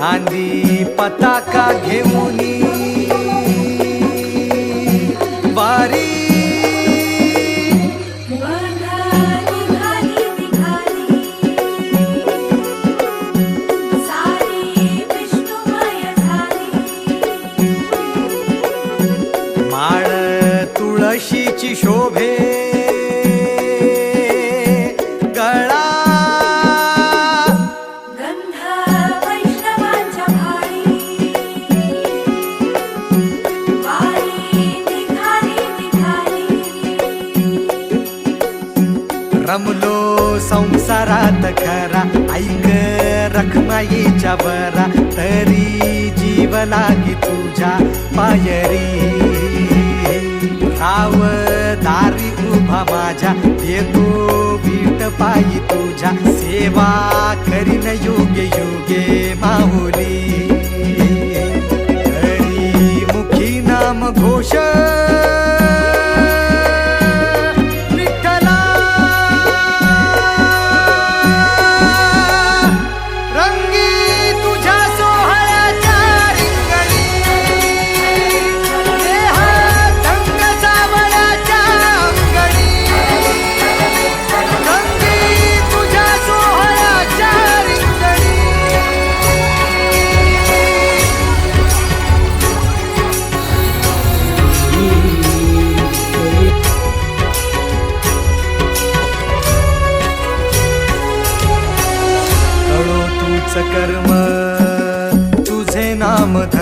खांदी पताका घेऊनी वारी. माळ तुळशीची शोभे. रमलो संसारात खरा. ऐक रखमाईच्या बरा तरी जीव लागी तुझ्या पायरी. राव दारी उभा माझ्या. येतो कर्म तुझे नाम धर